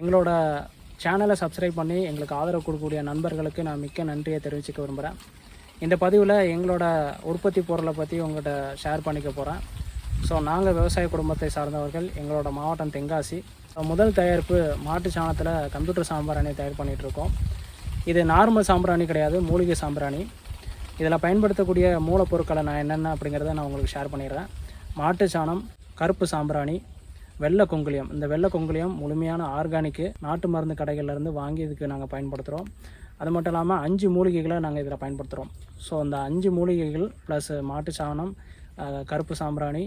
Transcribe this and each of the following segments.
எங்களோட சேனலை சப்ஸ்கிரைப் பண்ணி எங்களுக்கு ஆதரவு கொடுக்கக்கூடிய நண்பர்களுக்கு நான் மிக்க நன்றியை தெரிவிச்சுக்க விரும்புகிறேன் இந்த பதிவில் எங்களோட உற்பத்தி பொருளை பற்றி உங்கள்கிட்ட ஷேர் பண்ணிக்க போகிறேன் ஸோ நாங்கள் விவசாய குடும்பத்தை சார்ந்தவர்கள் எங்களோட மாவட்டம் தென்காசி. ஸோ முதல் தயாரிப்பு மாட்டு சாணத்தில் கம்ப்யூட்டர் சாம்பிராணி தயார் பண்ணிகிட்ருக்கோம் இது நார்மல் சாம்பிராணி கிடையாது மூலிகை சாம்பிராணி இதில் பயன்படுத்தக்கூடிய மூலப்பொருட்களை நான் என்னென்ன அப்படிங்கிறத நான் உங்களுக்கு ஷேர் பண்ணிடுறேன். மாட்டு சாணம் கருப்பு சாம்பிராணி வெள்ளை கொங்குலியம் இந்த வெள்ளை கொங்குலியம் முழுமையான ஆர்கானிக்கு நாட்டு மருந்து கடைகள்லேருந்து வாங்கி இதுக்கு நாங்கள் பயன்படுத்துகிறோம் அது மட்டும் இல்லாமல் அஞ்சு மூலிகைகளை நாங்கள் இதில் பயன்படுத்துகிறோம் ஸோ அந்த அஞ்சு மூலிகைகள் ப்ளஸ் மாட்டு சாணம் கருப்பு சாம்பிராணி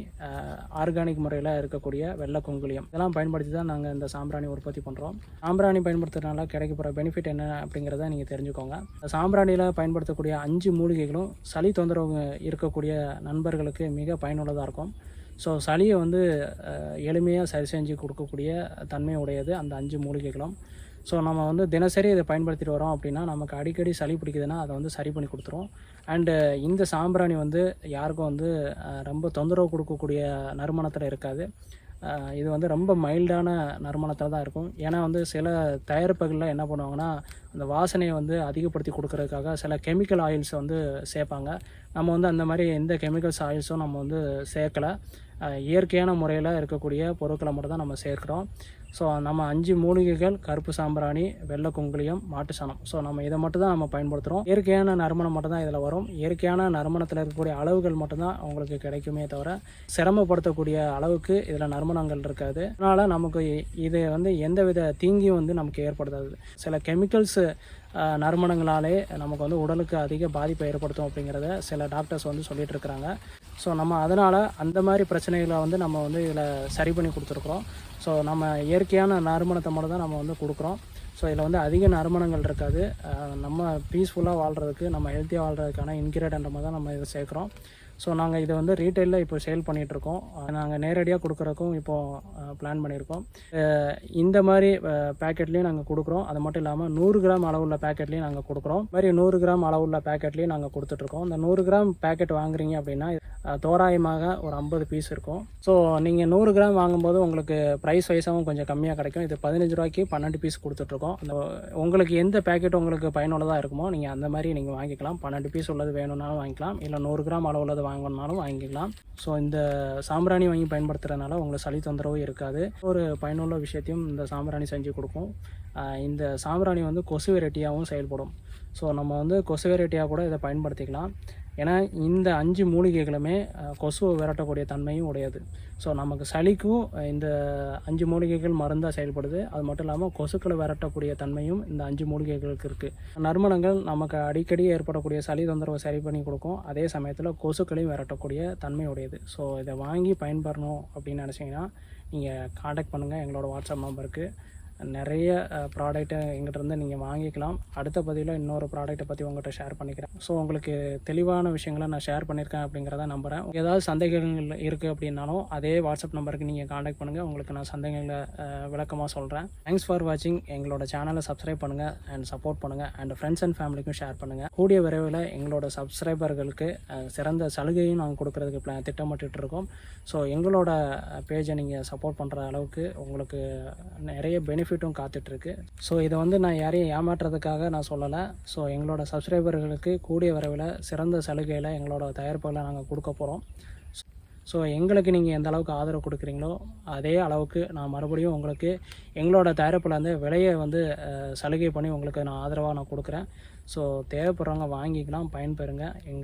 ஆர்கானிக் முறையில் இருக்கக்கூடிய வெள்ளை கொங்குலியம் இதெல்லாம் பயன்படுத்தி தான் நாங்கள் இந்த சாம்பிராணி உற்பத்தி பண்ணுறோம் சாம்பிராணி பயன்படுத்துறதுனால போகிற பெனிஃபிட் என்ன அப்படிங்கிறத நீங்கள் தெரிஞ்சுக்கோங்க. சாம்பிராணியில் பயன்படுத்தக்கூடிய அஞ்சு மூலிகைகளும் சளி தொந்தரவு இருக்கக்கூடிய நண்பர்களுக்கு மிக பயனுள்ளதாக இருக்கும். ஸோ சளியை வந்து எளிமையாக சரி செஞ்சு கொடுக்கக்கூடிய தன்மை உடையது அந்த அஞ்சு மூலிகைகளும். ஸோ நம்ம வந்து தினசரி இதை பயன்படுத்திட்டு வரோம் அப்படின்னா நமக்கு அடிக்கடி சளி பிடிக்குதுன்னா அதை வந்து சரி பண்ணி கொடுத்துரும் அண்டு இந்த சாம்பிராணி வந்து யாருக்கும் வந்து ரொம்ப தொந்தரவு கொடுக்கக்கூடிய நறுமணத்தில் இருக்காது. இது வந்து ரொம்ப மைல்டான நறுமணத்தில் தான் இருக்கும். ஏன்னா வந்து சில தயாரிப்புகளில் என்ன பண்ணுவாங்கன்னா அந்த வாசனையை வந்து அதிகப்படுத்தி கொடுக்கறதுக்காக சில கெமிக்கல் ஆயில்ஸ் வந்து சேர்ப்பாங்க. நம்ம வந்து அந்த மாதிரி எந்த கெமிக்கல்ஸ் ஆயில்ஸும் நம்ம வந்து சேர்க்கலை. இயற்கையான முறையில் இருக்கக்கூடிய பொருட்களை மட்டும் தான் நம்ம சேர்க்குறோம். ஸோ நம்ம அஞ்சு மூலிகைகள் கருப்பு சாம்பிராணி வெள்ளை குங்குளியம் மாட்டு சாணம். ஸோ நம்ம இதை மட்டும் தான் நம்ம பயன்படுத்துகிறோம் இயற்கையான நறுமணம் மட்டும் தான் இதில் வரும். இயற்கையான நறுமணத்தில் இருக்கக்கூடிய அளவுகள் மட்டும்தான் அவங்களுக்கு கிடைக்குமே தவிர சிரமப்படுத்தக்கூடிய அளவுக்கு இதில் நறுமணங்கள் இருக்காது. அதனால் நமக்கு இது வந்து எந்தவித தீங்கியும் வந்து நமக்கு ஏற்படுத்தாது. சில கெமிக்கல்ஸு நறுமணங்களாலே நமக்கு வந்து உடலுக்கு அதிக பாதிப்பை ஏற்படுத்தும் அப்படிங்கிறத சில டாக்டர்ஸ் வந்து சொல்லிட்டு இருக்கிறாங்க. ஸோ நம்ம அதனால் அந்த மாதிரி பிரச்சனைகளை வந்து நம்ம வந்து இதில் சரி பண்ணி கொடுத்துருக்குறோம். ஸோ நம்ம இயற்கையான நறுமணத்தை மட்டும் தான் நம்ம வந்து கொடுக்குறோம். ஸோ இதில் வந்து அதிக நறுமணங்கள் இருக்காது. நம்ம பீஸ்ஃபுல்லாக வாழ்கிறதுக்கு நம்ம ஹெல்த்தியாக வாழ்கிறதுக்கான இன்கிரியன்ட் மாதிரி தான் நம்ம இதை சேர்க்குறோம். ஸோ நாங்கள் இதை வந்து ரீட்டைலில் இப்போ சேல் பண்ணிகிட்ருக்கோம் நாங்கள் நேரடியாக கொடுக்குறதுக்கும் இப்போது பிளான் பண்ணியிருக்கோம். இந்த மாதிரி பேக்கெட்லேயும் நாங்கள் கொடுக்குறோம். அது மட்டும் இல்லாமல் நூறு கிராம் அளவுள்ள பேக்கெட்லேயும் நாங்கள் கொடுக்குறோம். மாதிரி நூறு கிராம் அளவுள்ள பேக்கெட்லேயும் நாங்கள் கொடுத்துட்ருக்கோம் இந்த நூறு கிராம் பேக்கெட் வாங்குறீங்க அப்படின்னா தோராயமாக ஒரு ஐம்பது பீஸ் இருக்கும். ஸோ நீங்கள் நூறு கிராம் வாங்கும்போது உங்களுக்கு ப்ரைஸ் வைஸாகவும் கொஞ்சம் கம்மியாக கிடைக்கும். இது பதினஞ்சு ரூபாய்க்கு பன்னெண்டு பீஸ் கொடுத்துட்ருக்கோம் அந்த உங்களுக்கு எந்த பேக்கெட் உங்களுக்கு பயனுள்ளதாக இருக்குமோ நீங்கள் அந்த மாதிரி நீங்கள் வாங்கிக்கலாம். பன்னெண்டு பீஸ் உள்ளது வேணும்னாலும் வாங்கிக்கலாம். இல்லை நூறு கிராம் அளவு உள்ளது வாங்கணும்னாலும் வாங்கிக்கலாம். ஸோ இந்த சாம்பிராணி வாங்கி பயன்படுத்துறதுனால உங்களுக்கு சளி தொந்தரவு இருக்காது. ஒரு பயனுள்ள விஷயத்தையும் இந்த சாம்பிராணி செஞ்சு கொடுக்கும். இந்த சாம்பிராணி வந்து கொசு வெரைட்டியாகவும் செயல்படும். ஸோ நம்ம வந்து கொசு வெரைட்டியாக கூட இதை பயன்படுத்திக்கலாம். ஏன்னா இந்த அஞ்சு மூலிகைகளுமே கொசுவை விரட்டக்கூடிய தன்மையும் உடையது. ஸோ நமக்கு சளிக்கும் இந்த அஞ்சு மூலிகைகள் மருந்தாக செயல்படுது. அது மட்டும் இல்லாமல் கொசுக்களை விரட்டக்கூடிய தன்மையும் இந்த அஞ்சு மூலிகைகளுக்கு இருக்குது நறுமணங்கள் நமக்கு அடிக்கடி ஏற்படக்கூடிய சளி தொந்தரவை சரி பண்ணி கொடுக்கும். அதே சமயத்தில் கொசுக்களையும் விரட்டக்கூடிய தன்மை உடையது. ஸோ இதை வாங்கி பயன்பெறணும் அப்படின்னு நினச்சிங்கன்னா நீங்கள் காண்டாக்ட் பண்ணுங்கள் எங்களோட வாட்ஸ்அப் நம்பருக்கு நிறைய ப்ராடக்ட்டை எங்கிட்டருந்து நீங்கள் வாங்கிக்கலாம். அடுத்த பதிவில் இன்னொரு ப்ராடக்ட்டை பற்றி உங்கள்கிட்ட ஷேர் பண்ணிக்கிறேன். ஸோ உங்களுக்கு தெளிவான விஷயங்களை நான் ஷேர் பண்ணியிருக்கேன் அப்படிங்கிறத நம்புகிறேன் ஏதாவது சந்தேகங்கள் இருக்குது அப்படின்னாலும் அதே வாட்ஸ்அப் நம்பருக்கு நீங்கள் காண்டாக்ட் பண்ணுங்கள் உங்களுக்கு நான் சந்தேகங்களை விளக்கமாக சொல்கிறேன் தேங்க்ஸ் ஃபார் வாட்சிங் எங்களோட சேனலை சப்ஸ்கிரைப் பண்ணுங்கள் அண்ட் சப்போர்ட் பண்ணுங்கள் அண்ட் ஃப்ரெண்ட்ஸ் அண்ட் ஃபேமிலிக்கும் ஷேர் பண்ணுங்கள் கூடிய விரைவில் எங்களோட சப்ஸ்கிரைபர்களுக்கு சிறந்த சலுகையும் நாங்கள் கொடுக்குறதுக்கு பிளான் திட்டமிட்டு இருக்கோம். ஸோ எங்களோட பேஜை நீங்கள் சப்போர்ட் பண்ணுற அளவுக்கு உங்களுக்கு நிறைய பெனிஃபிட் பெனிஃபிட்டும் காத்துட்ருக்கு. ஸோ இதை வந்து நான் யாரையும் ஏமாற்றுறதுக்காக நான் சொல்லலை. ஸோ எங்களோட சப்ஸ்கிரைபர்களுக்கு கூடிய வரவில் சிறந்த சலுகையில் எங்களோட தயாரிப்புகளை நாங்கள் கொடுக்க போகிறோம் ஸோ எங்களுக்கு நீங்கள் எந்த அளவுக்கு ஆதரவு கொடுக்குறீங்களோ அதே அளவுக்கு நான் மறுபடியும் உங்களுக்கு எங்களோட தயாரிப்பில் வந்து விலையை வந்து சலுகை பண்ணி உங்களுக்கு நான் ஆதரவாக நான் கொடுக்குறேன். ஸோ தேவைப்படுறவங்க வாங்கிக்கலாம் பயன்பெறுங்க. எங்க